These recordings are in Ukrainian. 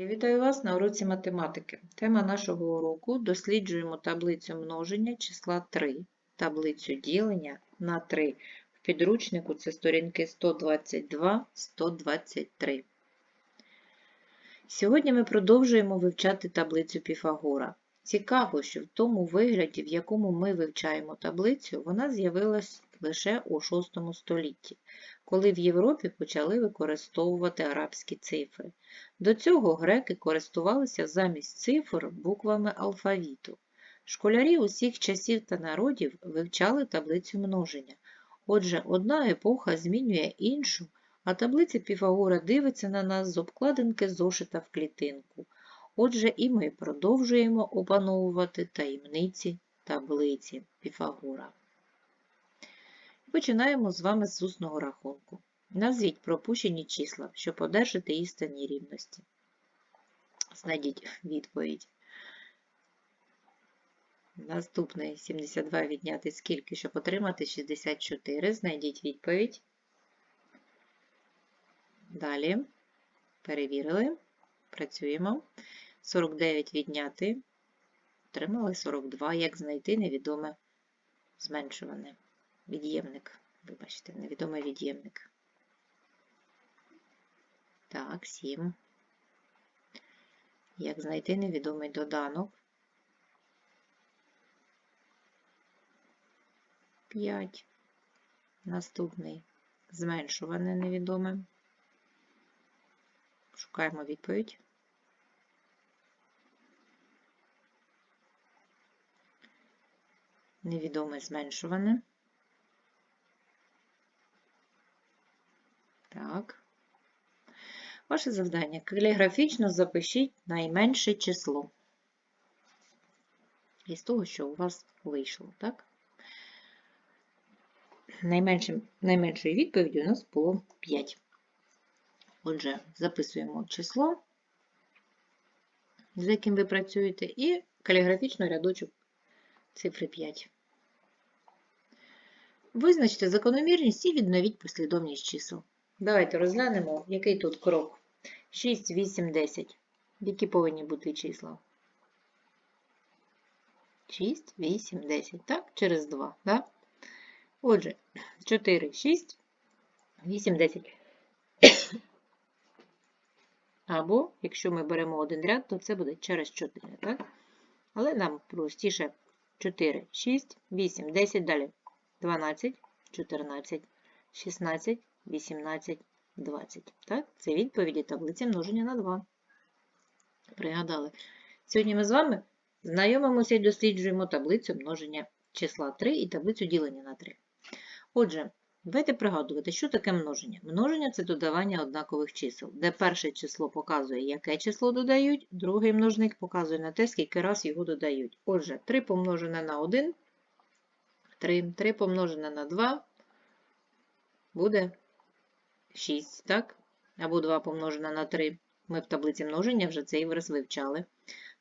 Я вітаю вас на уроці математики. Тема нашого уроку досліджуємо таблицю множення числа 3, таблицю ділення на 3. В підручнику це сторінки 122-123. Сьогодні ми продовжуємо вивчати таблицю Піфагора. Цікаво, що в тому вигляді, в якому ми вивчаємо таблицю, вона з'явилась лише у 6 столітті, коли в Європі почали використовувати арабські цифри. До цього греки користувалися замість цифр буквами алфавіту. Школярі усіх часів та народів вивчали таблицю множення. Отже, одна епоха змінює іншу, а таблиця Піфагора дивиться на нас з обкладинки зошита в клітинку. Отже, і ми продовжуємо опановувати таємниці таблиці Піфагора. Починаємо з вами з усного рахунку. Назвіть пропущені числа, щоб одержати істинні рівності. Знайдіть відповідь. Наступний 72 відняти скільки, щоб отримати 64. Знайдіть відповідь. Далі. Перевірили. Працюємо. 49 відняти. Отримали 42. Як знайти невідоме зменшуване. Від'ємник. Вибачте, невідомий від'ємник. Так, 7. Як знайти невідомий доданок? 5. Наступний зменшуване невідоме. Шукаємо відповідь. Невідоме зменшуване. Так. Ваше завдання. Каліграфічно запишіть найменше число. Із того, що у вас вийшло, так? Найменшим, найменшою відповіддю у нас було 5. Отже, записуємо число, з яким ви працюєте, і каліграфічно рядочок цифри 5. Визначте закономірність і відновіть послідовність чисел. Давайте розглянемо, який тут крок. 6, 8, 10. Які повинні бути числа? 6, 8, 10. Так, через 2. Так? Отже, 4, 6, 8, 10. Або, якщо ми беремо один ряд, то це буде через 4. Так? Але нам простіше 4, 6, 8, 10, далі 12, 14, 16, 18, 20. Так? Це відповіді таблиці множення на 2. Пригадали. Сьогодні ми з вами знайомимося і досліджуємо таблицю множення числа 3 і таблицю ділення на 3. Отже, давайте пригадувати, що таке множення. Множення це додавання однакових чисел, де перше число показує, яке число додають, другий множник показує на те, скільки раз його додають. Отже, 3 помножене на 1, 3, 3 помножене на 2 буде 6, так? Або 2 помножене на 3. Ми в таблиці множення вже цей вираз вивчали.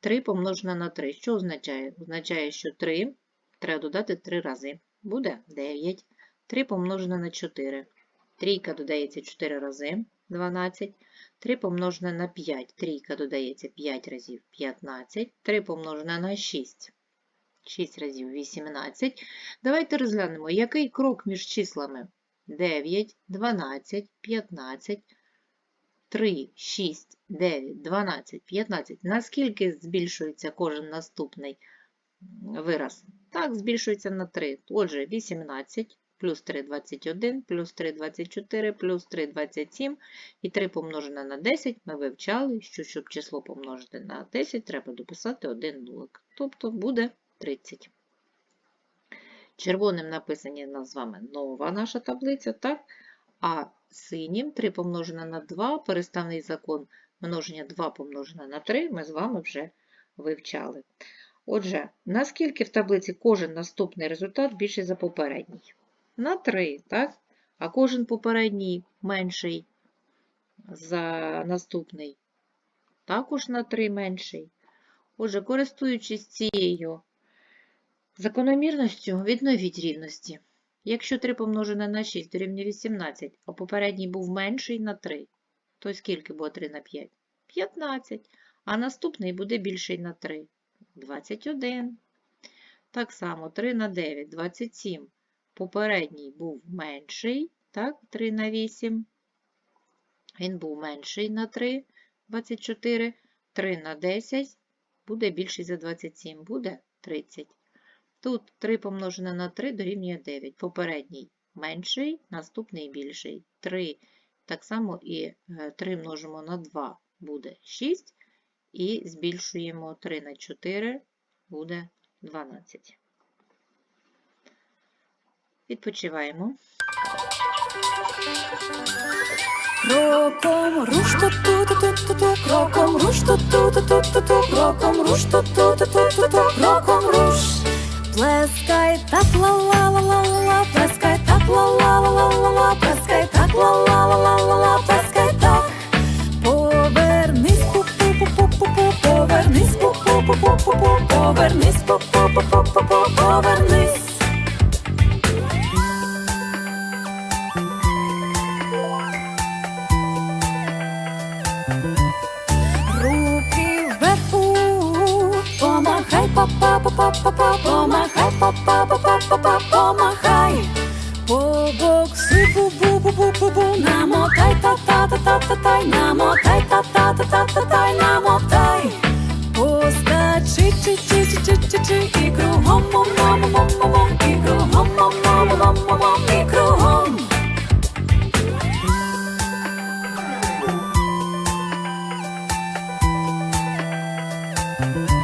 3 помножене на 3. Що означає? Означає, що 3 треба додати 3 рази. Буде 9. 3 помножене на 4. Трійка додається 4 рази, 12. 3 помножене на 5. Трійка додається 5 разів 15. 3 помножене на 6. 6 разів 18. Давайте розглянемо, який крок між числами 9, 12, 15, 3, 6, 9, 12, 15. Наскільки збільшується кожен наступний вираз? Так, збільшується на 3. Отже, 18 плюс 3 – 21, плюс 3 – 24, плюс 3 – 27 і 3 помножене на 10 ми вивчали, що щоб число помножити на 10, треба дописати один нулик. Тобто буде 30. Червоним написані нас з вами нова наша таблиця, так? А синім 3 помножене на 2, переставний закон множення 2 помножене на 3 ми з вами вже вивчали. Отже, наскільки в таблиці кожен наступний результат більший за попередній? На 3, так? А кожен попередній менший за наступний. Також на 3 менший. Отже, користуючись цією закономірністю, відновіть рівності. Якщо 3 помножене на 6 дорівнює 18, а попередній був менший на 3, то скільки буде 3 на 5? 15. А наступний буде більший на 3. 21. Так само 3 на 9, 27. Попередній був менший, так, 3 на 8. Він був менший на 3, 24. 3 на 10 буде більший за 27, буде 30. Тут 3 помножене на 3 дорівнює 9. Попередній менший, наступний більший. 3. Так само і 3 множимо на 2 буде 6. І збільшуємо 3 на 4 буде 12. Відпочиваємо. Кроком руш ту ту ту ту кроком руш ту ту ту ту ту кроком руш ту ту ту ту ту кроком руш Плескай так ла ла ла ла ла плескай так ла ла ла ла ла ла плескай так ла ла ла ла ла ла плескай так Повернись пу пу пу пу пу пу повернись пу пу пу пу пу повернись пу пу пу пу пу повернись помахай, помахай. Побокси, бу-бу-бу-бу-бу-бу, намотай, та-та-та-та-та-тай, намотай, та-та-та-та-та-тай, намотай. Поскачи, чи-чи-чи-чи-чи-чи, і кругом, мом-мом-мом-мом-мом, і кругом, мом-мом-мом-мом-мом, і кругом. На одній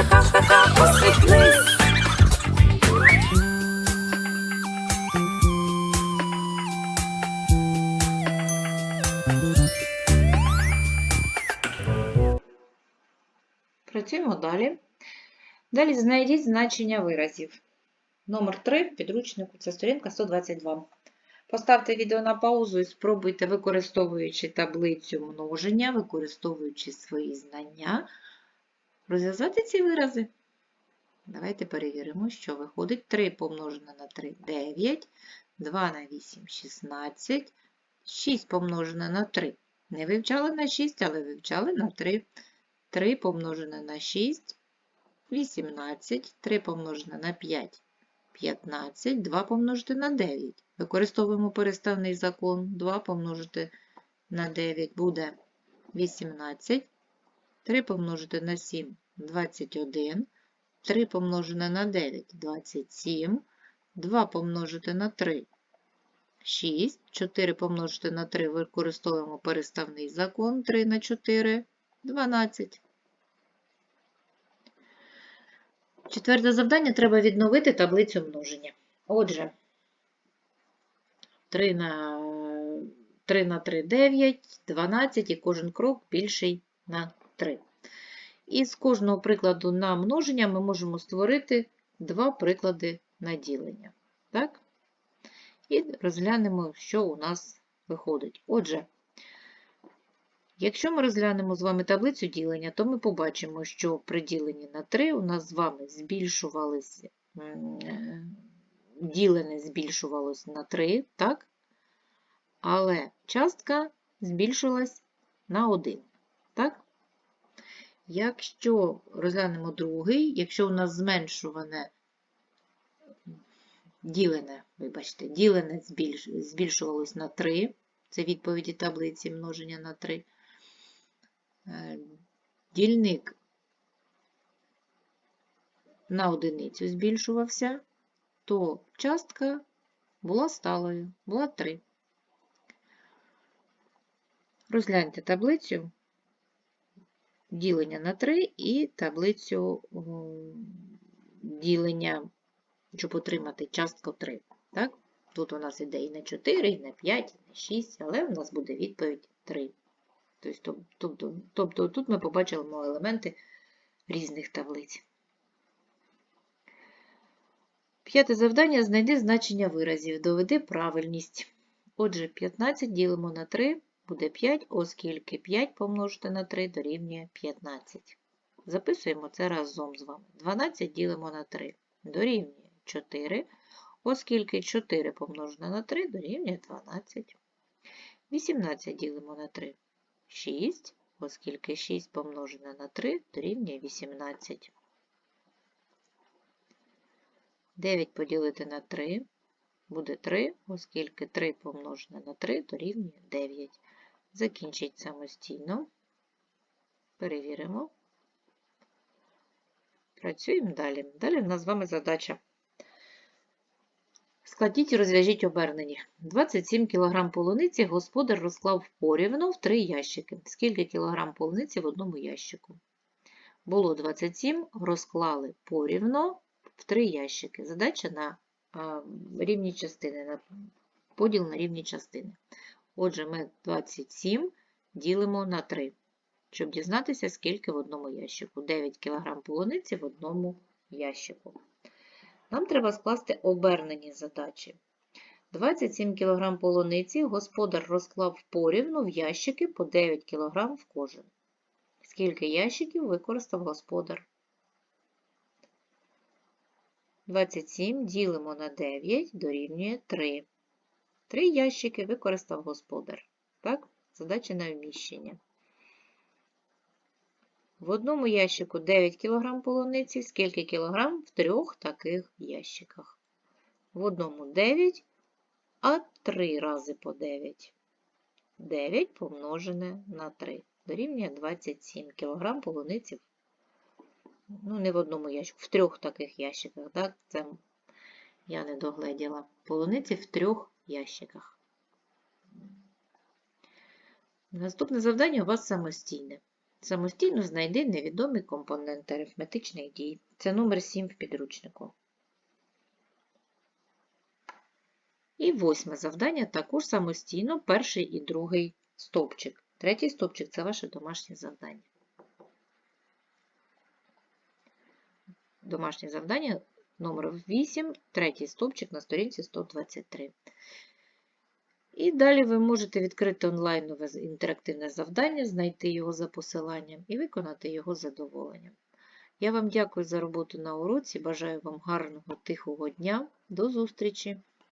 далі. Далі знайдіть значення виразів. Номер 3 підручнику це сторінка 122. Поставте відео на паузу і спробуйте, використовуючи таблицю множення, використовуючи свої знання, розв'язати ці вирази. Давайте перевіримо, що виходить 3 помножене на 3 9, 2 на 8 16, 6 помножене на 3. Не вивчали на 6, але вивчали на 3. 3 помножене на 6 18, 3 помножене на 5 15, 2 помножити на 9. Використовуємо переставний закон. 2 помножити на 9 буде 18. 3 помножити на 7 21. 3 помножене на 9 27. 2 помножити на 3 6. 4 помножити на 3 використовуємо переставний закон. 3 на 4 12. Четверте завдання треба відновити таблицю множення. Отже, 3 на 3 на 3 9, 12 і кожен крок більший на 3. І з кожного прикладу на множення ми можемо створити два приклади на ділення. Так? І розглянемо, що у нас виходить. Отже, Якщо ми розглянемо з вами таблицю ділення, то ми побачимо, що при діленні на 3 у нас з вами збільшувалися, ділене збільшувалось на 3, так? але частка збільшилась на 1. Так? Якщо розглянемо другий, якщо у нас зменшуване ділене, вибачте, ділене збільш, збільшувалось на 3, це відповіді таблиці множення на 3, Е, дільник на одиницю збільшувався, то частка була сталою, була 3. Розгляньте таблицю ділення на 3 і таблицю ділення, щоб отримати частку 3. Так? Тут у нас іде і на 4, і на 5, і на 6, але у нас буде відповідь 3. Тобто, тобто, тобто тут ми побачимо елементи різних таблиць. П'яте завдання. Знайди значення виразів. Доведи правильність. Отже, 15 ділимо на 3 буде 5, оскільки 5 помножити на 3 дорівнює 15. Записуємо це разом з вами. 12 ділимо на 3 дорівнює 4, оскільки 4 помножено на 3 дорівнює 12. 18 ділимо на 3 6, оскільки 6 помножене на 3 дорівнює 18. 9 поділити на 3 буде 3, оскільки 3 помножене на 3 дорівнює 9. Закінчіть самостійно. Перевіримо. Працюємо далі. Далі в нас з вами задача. Складіть і розв'яжіть обернені. 27 кг полуниці господар розклав порівну в три ящики. Скільки кілограм полуниці в одному ящику? Було 27, розклали порівну в три ящики. Задача на рівні частини, на поділ на рівні частини. Отже, ми 27 ділимо на 3, щоб дізнатися, скільки в одному ящику. 9 кг полуниці в одному ящику. Нам треба скласти обернені задачі. 27 кг полуниці господар розклав порівну в ящики по 9 кг в кожен. Скільки ящиків використав господар? 27 ділимо на 9 дорівнює 3. Три ящики використав господар. Так, задача на вміщення. В одному ящику 9 кг полуниці, скільки кілограм в трьох таких ящиках. В одному 9, а 3 рази по 9. 9 помножене на 3. Дорівнює 27 кг полуниці. Ну, не в одному ящику, в трьох таких ящиках. Так? Це я не догледіла. Полуниці в трьох ящиках. Наступне завдання у вас самостійне. Самостійно знайди невідомі компоненти арифметичних дій. Це номер 7 в підручнику. І восьме завдання також самостійно перший і другий стовпчик. Третій стовпчик це ваше домашнє завдання. Домашнє завдання номер 8, третій стовпчик на сторінці 123. І далі ви можете відкрити онлайнове інтерактивне завдання, знайти його за посиланням і виконати його задоволенням. Я вам дякую за роботу на уроці, бажаю вам гарного тихого дня. До зустрічі!